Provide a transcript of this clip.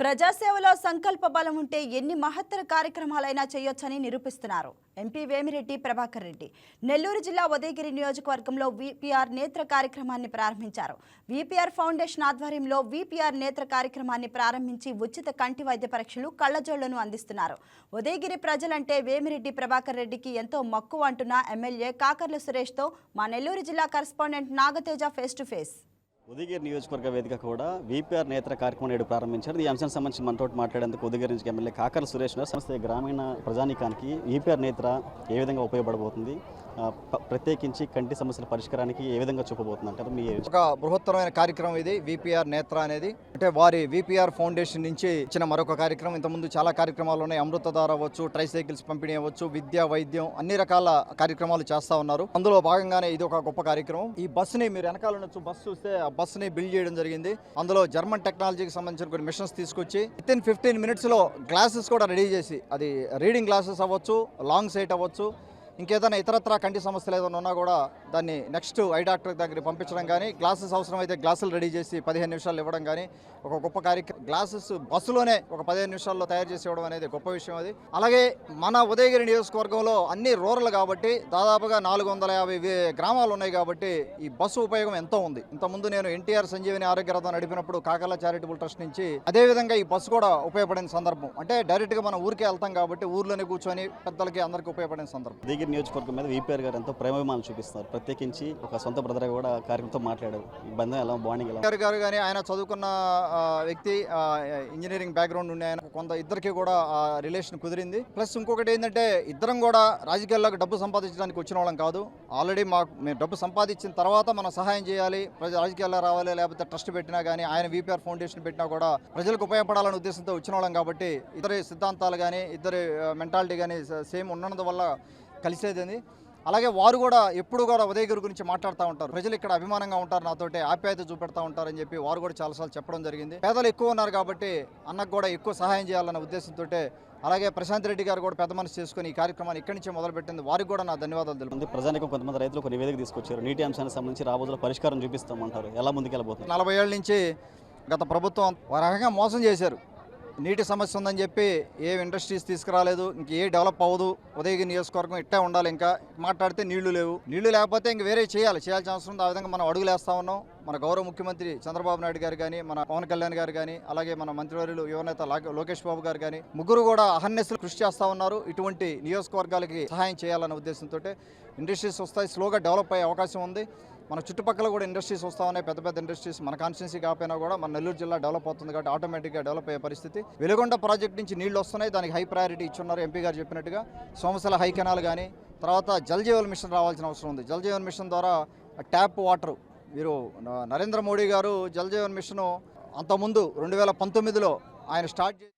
ప్రజాసేవలో సంకల్ప బలం ఉంటే ఎన్ని మహత్తర కార్యక్రమాలైనా చేయొచ్చని నిరూపిస్తున్నారు. ఎంపీ వేమిరెడ్డి ప్రభాకర్ రెడ్డి. నెల్లూరు జిల్లా ఉదయగిరి నియోజకవర్గంలో విపిఆర్ నేత్ర కార్యక్రమాన్ని ప్రారంభించారు. విపిఆర్ ఫౌండేషన్ ఆధ్వర్యంలో విపిఆర్ నేత్ర కార్యక్రమాన్ని ప్రారంభించి ఉచిత కంటి వైద్య పరీక్షలు కళ్ళజోళ్ళను అందిస్తున్నారు. ఉదయగిరి ప్రజలంటే వేమిరెడ్డి ప్రభాకర్ రెడ్డికి ఎంతో మక్కువ అంటున్న ఎమ్మెల్యే కాకర్ల సురేష్తో మా నెల్లూరు జిల్లా correspondent Nagateja face to face. Udayagiri నియోజకవర్గ వేదిక కూడా వీపీఆర్ నేత్ర కార్యక్రమం నేడు ప్రారంభించారు. ఈ అంశానికి సంబంధించి మనతో మాట్లాడేందుకు ఉదయగిరి నుంచి ఎమ్మెల్యే కాకర సురేష్ సంస్థ గ్రామీణ ప్రజానీకానికి వీపీఆర్ నేత్ర ఏ విధంగా ఉపయోగపడబోతుంది? ప్రత్యేకించి కంటి సమస్యల పరిష్కారానికి ఏ విధంగా చూపబోతుంది మీ ఒక బృహత్తరమైన కార్యక్రమం ఇది విపిఆర్ నేత్ర అనేది. అంటే వారి విపిఆర్ ఫౌండేషన్ నుంచి ఇచ్చిన మరొక కార్యక్రమం. ఇంతకుముందు చాలా కార్యక్రమాలు ఉన్నాయి. అమృతధార అవ్వచ్చు ట్రైసైకిల్స్ పంపిణీ అవ్వచ్చు విద్య వైద్యం అన్ని రకాల కార్యక్రమాలు చేస్తా ఉన్నారు. అందులో భాగంగానే ఇది ఒక గొప్ప కార్యక్రమం. ఈ బస్సుని మీరు వెనకాల ఉండొచ్చు బస్సు చూస్తే ఆ బస్సుని బిల్డ్ చేయడం జరిగింది. అందులో జర్మన్ టెక్నాలజీకి సంబంధించిన కొన్ని మిషన్స్ తీసుకొచ్చి విత్ ఇన్ ఫిఫ్టీన్ మినిట్స్లో గ్లాసెస్ కూడా రెడీ చేసి అది రీడింగ్ గ్లాసెస్ అవ్వచ్చు లాంగ్ సైట్ అవ్వచ్చు ఇంకేదైనా ఇతరత్ర కంటి సమస్యలు ఏదైనా ఉన్నా కూడా దాన్ని నెక్స్ట్ ఐ డాక్టర్ దగ్గరికి పంపించడం కానీ గ్లాసెస్ అవసరం అయితే గ్లాసులు రెడీ చేసి పదిహేను నిమిషాలు ఇవ్వడం కానీ ఒక గొప్ప కార్యక్రమం గ్లాసెస్ బస్సులోనే ఒక పదిహేను నిమిషాల్లో తయారు చేసి ఇవ్వడం అనేది గొప్ప విషయం అది. అలాగే మన ఉదయగిరి నియోజకవర్గంలో అన్ని రూరల్ కాబట్టి దాదాపుగా నాలుగు వందల యాభై వే- గ్రామాలు ఉన్నాయి కాబట్టి ఈ బస్సు ఉపయోగం ఎంతో ఉంది. ఇంతకుముందు నేను ఎన్టీఆర్ సంజీవని ఆరోగ్య రథం నడిపినప్పుడు కాకల చారిటబుల్ ట్రస్ట్ నుంచి అదేవిధంగా ఈ బస్సు కూడా ఉపయోగపడిన సందర్భం. అంటే డైరెక్ట్గా మనం ఊరికే వెళ్తాం కాబట్టి ఊర్లోనే కూర్చొని పెద్దలకి అందరికీ ఉపయోగపడిన సందర్భం. ఉదయగిరి నియోజకవర్గం మీద వీపీఆర్ గారు ఎంతో ప్రేమాభిమానం చూపిస్తున్నారు. ప్రత్యేకించి ఒక సొంత బ్రదర్ కూడా కార్యక్రమంతో మాట్లాడారు. ఈ బంధం ఎలా బాండింగ్ ఎలా? గారు గారు కానీ ఆయన చదువుకున్న వ్యక్తి ఇంజనీరింగ్ బ్యాక్గ్రౌండ్ ఉండే ఆయన కొంత ఇద్దరికి కూడా ఆ రిలేషన్ కుదిరింది. ప్లస్ ఇంకొకటి ఏంటంటే ఇద్దరం కూడా రాజకీయాల్లోకి డబ్బు సంపాదించడానికి వచ్చిన వాళ్ళం కాదు. ఆల్రెడీ మాకు మేము డబ్బు సంపాదించిన తర్వాత మనం సహాయం చేయాలి ప్రజలు రాజకీయాల్లో రావాలి లేకపోతే ట్రస్ట్ పెట్టినా కానీ ఆయన వీపీఆర్ ఫౌండేషన్ పెట్టినా కూడా ప్రజలకు ఉపయోగపడాలనే ఉద్దేశంతో వచ్చిన వాళ్ళం కాబట్టి ఇద్దరి సిద్ధాంతాలు కానీ ఇద్దరి మెంటాలిటీ కానీ సేమ్ ఉన్నందు వల్ల కలిసేది అలాగే వారు కూడా ఎప్పుడు కూడా ఉదయగిరి గురించి మాట్లాడుతూ ఉంటారు. ప్రజలు ఇక్కడ అభిమానంగా ఉంటారు నాతోటి ఆప్యాయత చూపెడతా ఉంటారని చెప్పి వారు కూడా చాలాసార్లు చెప్పడం జరిగింది. పేదలు ఎక్కువ ఉన్నారు కాబట్టి అన్నకు కూడా ఎక్కువ సహాయం చేయాలన్న ఉద్దేశంతో అలాగే ప్రశాంత్ రెడ్డి గారు కూడా పెద్ద మనసు చేసుకుని ఈ కార్యక్రమాన్ని ఇక్కడి నుంచే మొదలుపెట్టింది. వారికి కూడా నా ధన్యవాదాలు తెలుపు ఉంది ప్రజానికి కొంతమంది రైతులు ఒక నివేదిక తీసుకొచ్చారు. నీటి అంశానికి సంబంధించి రాబోతున్న పరిష్కారం చూపిస్తామంటారు. ఎలా ముందుకెళ్ళబోతుంది నలభై ఏళ్ళ నుంచి గత ప్రభుత్వం రకంగా మోసం చేశారు. నీటి సమస్య ఉందని చెప్పి ఏ ఇండస్ట్రీస్ తీసుకురాలేదు ఇంక ఏ డెవలప్ అవ్వదు ఉదయగిరి నియోజకవర్గం ఇట్టే ఉండాలి ఇంకా. మాట్లాడితే నీళ్ళు లేవు. నీళ్ళు లేకపోతే ఇంక వేరే చేయాలి. చేయాల్సిన అవసరం ఉంది. ఆ విధంగా మనం అడుగులేస్తా ఉన్నాం. మన గౌరవ ముఖ్యమంత్రి చంద్రబాబు నాయుడు గారు కానీ మన పవన్ కళ్యాణ్ గారు కానీ అలాగే మన మంత్రివర్యులు యువనేత లోకేష్ బాబు గారు కానీ ముగ్గురు కూడా అహర్నెస్లు కృషి చేస్తా ఉన్నారు. ఇటువంటి నియోజకవర్గాలకి సహాయం చేయాలన్న ఉద్దేశంతో ఇండస్ట్రీస్ వస్తాయి. స్లోగా డెవలప్ అయ్యే అవకాశం ఉంది. మన చుట్టుపక్కల కూడా ఇండస్ట్రీస్ వస్తా ఉన్నాయి పెద్ద పెద్ద ఇండస్ట్రీస్ మన కాన్స్టిట్యున్సీ కాకపోయినా కూడా మన నెల్లూరు జిల్లా డెవలప్ అవుతుంది కాబట్టి ఆటోమేటిక్గా డెవలప్ అయ్యే పరిస్థితి. వెలుగొండ ప్రాజెక్ట్ నుంచి నీళ్ళు వస్తున్నాయి. దానికి హై ప్రయారిటీ ఇచ్చున్నారు ఎంపీ గారు చెప్పినట్టుగా. సోమశల హై కెనాల్ కానీ తర్వాత జల్ జీవన్ మిషన్ రావాల్సిన అవసరం ఉంది. జల్ జీవన్ మిషన్ ద్వారా ట్యాప్ వాటర్ మీరు నరేంద్ర మోడీ గారు జల్ జీవన్ మిషన్ అంతకుముందు రెండు వేల పంతొమ్మిదిలో ఆయన స్టార్ట్ చేసి